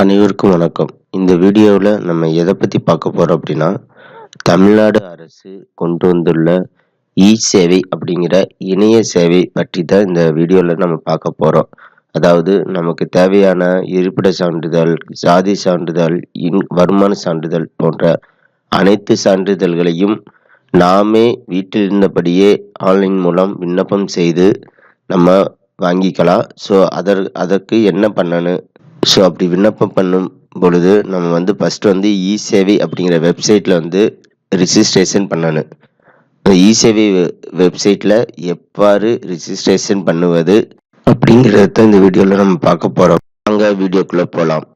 அனைவருக்கும் வணக்கம். இந்த வீடியோவில் நம்ம எதை பற்றி பார்க்க போகிறோம் அப்படின்னா தமிழ்நாடு அரசு கொண்டு வந்துள்ள இ சேவை அப்படிங்கிற இணைய சேவை பற்றி தான் இந்த வீடியோவில் நம்ம பார்க்க போகிறோம் அதாவது நமக்கு தேவையான இருப்பிட சான்றிதழ் சாதி சான்றிதழ் இன் வருமான சான்றிதழ் போன்ற அனைத்து சான்றிதழ்களையும் நாமே வீட்டில் இருந்தபடியே ஆன்லைன் மூலம் விண்ணப்பம் செய்து நம்ம வாங்கிக்கலாம். ஸோ அதற்கு அதற்கு என்ன பண்ணணும்? ஸோ அப்படி விண்ணப்பம் பண்ணும் பொழுது நம்ம வந்து ஃபஸ்ட்டு வந்து இ சேவை அப்படிங்கிற வெப்சைட்டில் வந்து ரிஜிஸ்ட்ரேஷன் பண்ணணும். இ சேவை வெப்சைட்டில் எவ்வாறு ரிஜிஸ்ட்ரேஷன் பண்ணுவது அப்படிங்கிறத இந்த வீடியோவில் நம்ம பார்க்க போகிறோம் அங்கே வீடியோக்குள்ளே போகலாம்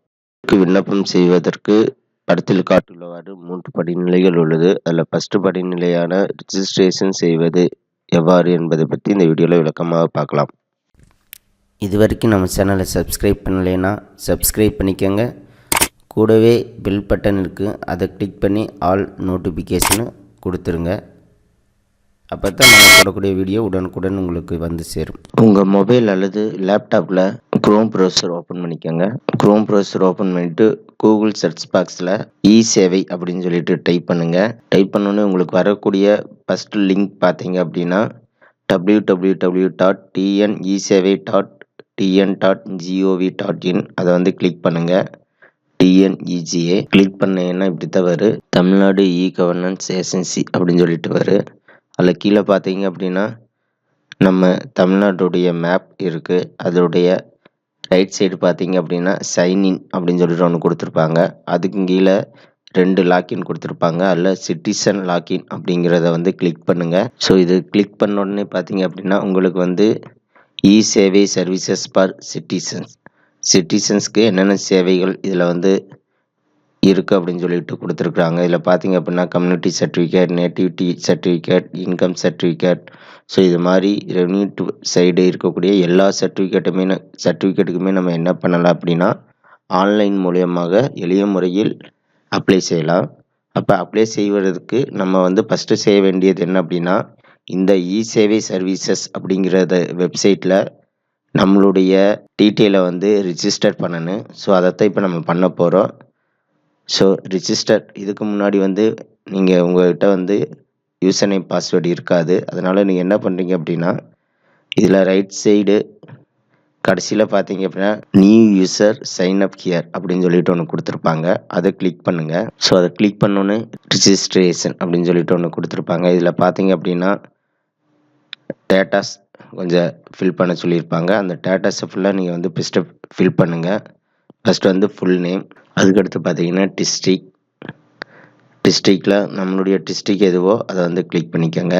விண்ணப்பம் செய்வதற்கு படத்தில் காட்டுள்ளவாறு மூன்று படிநிலைகள் உள்ளது. அதில் ஃபஸ்ட்டு படிநிலையான ரிஜிஸ்ட்ரேஷன் செய்வது எவ்வாறு என்பதை பற்றி இந்த வீடியோவில் விளக்கமாக பார்க்கலாம். இது வரைக்கும் நம்ம சேனலை சப்ஸ்கிரைப் பண்ணலைன்னா சப்ஸ்கிரைப் பண்ணிக்கோங்க. கூடவே பெல் பட்டன் இருக்குது அதை கிளிக் பண்ணி ஆல் நோட்டிஃபிகேஷனு கொடுத்துருங்க. அப்போ தான் நம்ம போடக்கூடிய வீடியோ உடனுக்குடன் உங்களுக்கு வந்து சேரும். உங்கள் மொபைல் அல்லது லேப்டாப்பில் க்ரோம் ப்ரௌசர் ஓப்பன் பண்ணிக்கோங்க. க்ரோம் ப்ரௌசர் ஓப்பன் பண்ணிவிட்டு கூகுள் சர்ச் பாக்ஸில் இ சேவை அப்படின்னு சொல்லிட்டு டைப் பண்ணுங்கள் டைப் பண்ணோன்னே உங்களுக்கு வரக்கூடிய ஃபஸ்ட்டு லிங்க் பார்த்தீங்க அப்படின்னா W W W dot TNE Sevai dot TN dot GOV dot in அதை வந்து கிளிக் பண்ணுங்கள் டிஎன்இஜிஏ கிளிக் பண்ணீங்கன்னா இப்படி தான் வரும். தமிழ்நாடு இ கவர்னன்ஸ் ஏஜென்சி அப்படின்னு சொல்லிட்டு வரும். அதில் கீழே பார்த்தீங்க அப்படின்னா நம்ம தமிழ்நாட்டுடைய மேப் இருக்குது அதோடைய ரைட் சைடு பார்த்தீங்க அப்படின்னா சைன்இன் அப்படின்னு சொல்லிட்டு ஒன்று கொடுத்துருப்பாங்க. அதுக்கு கீழே ரெண்டு லாக்கின் கொடுத்துருப்பாங்க. அதில் சிட்டிசன் லாக்கின் அப்படிங்கிறத வந்து கிளிக் பண்ணுங்கள் ஸோ இது கிளிக் பண்ண உடனே பார்த்தீங்க அப்படின்னா உங்களுக்கு வந்து இ சேவை சர்வீசஸ் ஃபார் சிட்டிசன்ஸ் சிட்டிசன்ஸ்க்கு என்னென்ன சேவைகள் இதில் வந்து இருக்குது அப்படின்னு சொல்லிட்டு கொடுத்துருக்குறாங்க. இதில் பார்த்தீங்க அப்படின்னா community certificate nativity certificate income certificate so இது மாதிரி ரெவன்யூ சைடு இருக்கக்கூடிய எல்லா சர்டிஃபிகேட்டுமே சர்டிஃபிகேட்டுக்குமே நம்ம என்ன பண்ணலாம் அப்படின்னா ஆன்லைன் மூலியமாக எளிய முறையில் அப்ளை செய்யலாம். அப்போ அப்ளை செய்வதற்கு நம்ம வந்து ஃபஸ்ட்டு செய்ய வேண்டியது என்ன அப்படின்னா இந்த இ சேவை சர்வீசஸ் அப்படிங்கிறத வெப்சைட்டில் நம்மளுடைய டீட்டெயிலை வந்து ரிஜிஸ்டர் பண்ணணும். ஸோ அதைத்தான் இப்போ நம்ம பண்ண போகிறோம் ஸோ ரிஜிஸ்டர் இதுக்கு முன்னாடி வந்து நீங்கள் உங்கள்கிட்ட வந்து யூசர் நேம் பாஸ்வேர்டு இருக்காது. அதனால் நீங்கள் என்ன பண்ணுறீங்க அப்படின்னா இதில் ரைட் சைடு கடைசியில் பார்த்தீங்க அப்படின்னா new user sign up here அப்படின்னு சொல்லிட்டு ஒன்று கொடுத்துருப்பாங்க. அதை கிளிக் பண்ணுங்கள் ஸோ அதை கிளிக் பண்ணோன்னு ரிஜிஸ்ட்ரேஷன் அப்படின்னு சொல்லிட்டு ஒன்று கொடுத்துருப்பாங்க. இதில் பார்த்தீங்க அப்படின்னா டேட்டாஸ் கொஞ்சம் ஃபில் பண்ண சொல்லியிருப்பாங்க. அந்த டேட்டாஸை ஃபுல்லாக நீங்கள் வந்து ஃபஸ்ட்டு ஃபில் பண்ணுங்கள் ஃபஸ்ட்டு வந்து ஃபுல் நேம் அதுக்கடுத்து பார்த்தீங்கன்னா டிஸ்ட்ரிக் டிஸ்ட்ரிக்டில் நம்மளுடைய டிஸ்ட்ரிக் எதுவோ அதை வந்து கிளிக் பண்ணிக்கோங்க.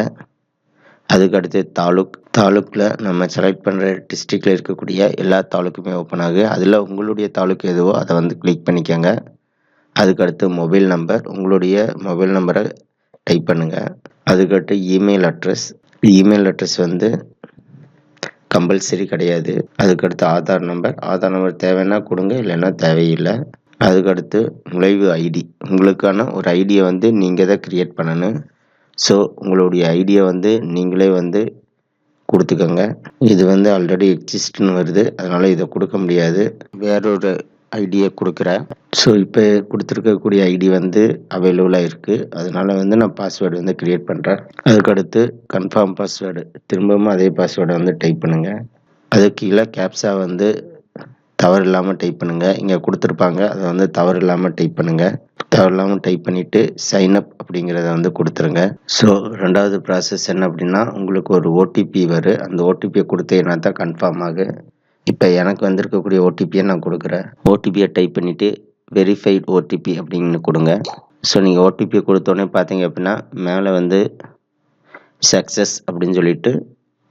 அதுக்கடுத்து தாலுக் தாலுக்கில் நம்ம செலக்ட் பண்ணுற டிஸ்ட்ரிக்டில் இருக்கக்கூடிய எல்லா தாலுக்குமே ஓப்பன் ஆகுது அதில் உங்களுடைய தாலுக்கு எதுவோ அதை வந்து கிளிக் பண்ணிக்கோங்க. அதுக்கடுத்து மொபைல் நம்பர் உங்களுடைய மொபைல் நம்பரை டைப் பண்ணுங்கள் அதுக்கடுத்து இமெயில் அட்ரஸ் இமெயில் அட்ரஸ் வந்து கம்பல்சரி கிடையாது. அதுக்கடுத்து ஆதார் நம்பர் ஆதார் நம்பர் தேவைன்னா கொடுங்க இல்லைன்னா தேவையில்லை. அதுக்கடுத்து நுழைவு ஐடி உங்களுக்கான ஒரு ஐடியை வந்து நீங்கள் தான் க்ரியேட் பண்ணணும். ஸோ உங்களுடைய ஐடியை வந்து நீங்களே வந்து கொடுத்துக்கோங்க. இது வந்து ஆல்ரெடி எக்ஸிஸ்ட்னு வருது. அதனால் இதை கொடுக்க முடியாது. வேறொரு ஐடியை கொடுக்குறேன் ஸோ இப்போ கொடுத்துருக்கக்கூடிய ஐடி வந்து அவைலபிளாக இருக்குது அதனால் வந்து நான் பாஸ்வேர்டு வந்து க்ரியேட் பண்ணுறேன் அதுக்கடுத்து கன்ஃபார்ம் பாஸ்வேர்டு திரும்பவும் அதே பாஸ்வேர்டை வந்து டைப் பண்ணுங்கள் அதுக்கு கீழே கேப்ஸாக வந்து தவறு இல்லாமல் டைப் பண்ணுங்கள் இங்கே கொடுத்துருப்பாங்க. அதை வந்து தவறு இல்லாமல் டைப் பண்ணுங்கள் தவறு இல்லாமல் டைப் பண்ணிவிட்டு சைன் அப் அப்படிங்கிறத வந்து கொடுத்துருங்க. ஸோ ரெண்டாவது ப்ராசஸ் என்ன அப்படின்னா உங்களுக்கு ஒரு ஓடிபி வரும் அந்த ஓடிபியை கொடுத்தீங்கன்னா தான் கன்ஃபார்ம் ஆகும் இப்போ எனக்கு வந்திருக்கக்கூடிய ஓடிபியை நான் கொடுக்குறேன். ஓடிபியை டைப் பண்ணிவிட்டு வெரிஃபைட் ஓடிபி அப்படின்னு கொடுங்க. ஸோ நீங்கள் ஓடிபியை கொடுத்தோன்னே பார்த்தீங்க அப்படின்னா மேலே வந்து சக்ஸஸ் அப்படின்னு சொல்லிட்டு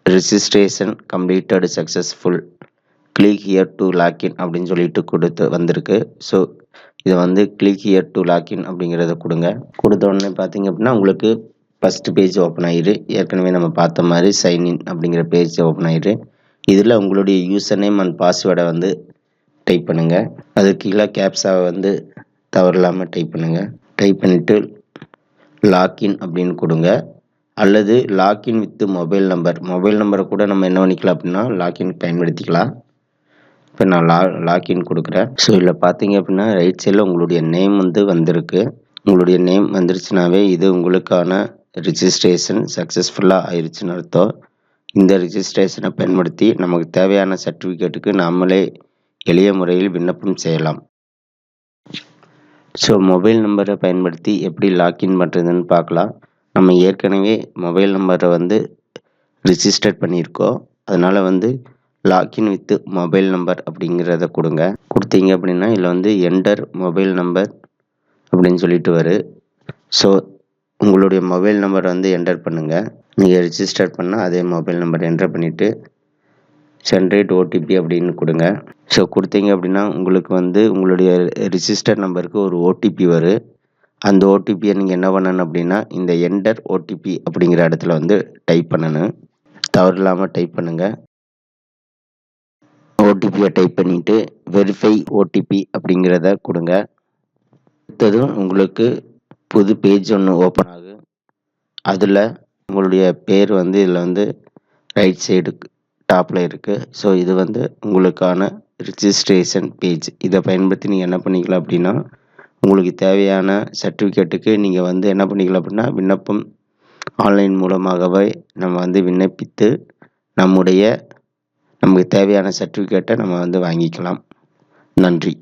registration completed successful click here to login அப்படின்னு சொல்லிட்டு கொடுத்து வந்திருக்கு. ஸோ இதை வந்து கிளிக் ஹியர் டு லாக்இன் அப்படிங்கிறத கொடுங்க. கொடுத்த உடனே பார்த்தீங்க அப்படின்னா உங்களுக்கு ஃபஸ்ட்டு பேஜ் ஓப்பன் ஆயிரு. ஏற்கனவே நம்ம பார்த்த மாதிரி சைன்இன் அப்படிங்கிற பேஜ் ஓப்பன் ஆயிரு. இதில் உங்களுடைய யூசர் நேம் அண்ட் பாஸ்வேர்டை வந்து டைப் பண்ணுங்கள் அது கீழே கேப்ஸாவை வந்து தவறில்லாமல் டைப் பண்ணுங்கள் டைப் பண்ணிவிட்டு லாக்இன் அப்படின்னு கொடுங்க. அல்லது login with mobile number mobile நம்பரை கூட நம்ம என்ன பண்ணிக்கலாம் அப்படின்னா லாக்இன் பயன்படுத்திக்கலாம். இப்போ நான் லா லாக்இன் கொடுக்குறேன். ஸோ இதில் பார்த்தீங்க அப்படின்னா ரைட் சைடில் உங்களுடைய நேம் வந்து வந்திருக்கு. உங்களுடைய நேம் வந்துருச்சுனாவே இது உங்களுக்கான ரிஜிஸ்ட்ரேஷன் சக்ஸஸ்ஃபுல்லாக ஆயிடுச்சுன்னு அர்த்தம். இந்த ரிஜிஸ்ட்ரேஷனை பயன்படுத்தி நமக்கு தேவையான சர்டிஃபிகேட்டுக்கு நாமளே எளிய முறையில் விண்ணப்பம் செய்யலாம். ஸோ மொபைல் நம்பரை பயன்படுத்தி எப்படி லாக்இன் பண்ணுறதுன்னு பார்க்கலாம். நம்ம ஏற்கனவே மொபைல் நம்பரை வந்து ரிஜிஸ்டர் பண்ணியிருக்கோம். அதனால் வந்து லாக்இன் வித் மொபைல் நம்பர் அப்படிங்கிறத கொடுங்க. கொடுத்தீங்க அப்படின்னா இதில் வந்து என்டர் மொபைல் நம்பர் அப்படின்னு சொல்லிட்டு வரும் ஸோ உங்களுடைய மொபைல் நம்பர் வந்து என்டர் பண்ணுங்கள் நீங்கள் ரிஜிஸ்டர் பண்ணால் அதே மொபைல் நம்பர் என்டர் பண்ணிவிட்டு ஜென்ரேட் ஓடிபி அப்படின்னு கொடுங்க. ஸோ கொடுத்தீங்க அப்படின்னா உங்களுக்கு வந்து உங்களுடைய ரிஜிஸ்டர் நம்பருக்கு ஒரு ஓடிபி வரும். அந்த ஓடிபியை நீங்கள் என்ன பண்ணணும் அப்படின்னா இந்த என்டர் ஓடிபி அப்படிங்கிற இடத்துல வந்து டைப் பண்ணணும். தவறு இல்லாமல் டைப் பண்ணுங்கள் ஓடிபியை டைப் பண்ணிவிட்டு வெரிஃபை ஓடிபி அப்படிங்கிறத கொடுங்க. அடுத்ததும் உங்களுக்கு புது பேஜ் ஒன்று ஓப்பன் ஆகும் அதில் உங்களுடைய பேர் வந்து இதில் வந்து ரைட் சைடு டாப்பில் இருக்குது ஸோ இது வந்து உங்களுக்கான ரிஜிஸ்ட்ரேஷன் பேஜ் இதை பயன்படுத்தி நீங்கள் என்ன பண்ணிக்கலாம் அப்படின்னா உங்களுக்கு தேவையான சர்டிஃபிகேட்டுக்கு நீங்கள் வந்து என்ன பண்ணிக்கலாம் அப்படின்னா விண்ணப்பம் ஆன்லைன் மூலமாகவே நம்ம வந்து விண்ணப்பித்து நம்முடைய நமக்கு தேவையான சர்டிஃபிகேட்டை நம்ம வந்து வாங்கிக்கலாம். நன்றி.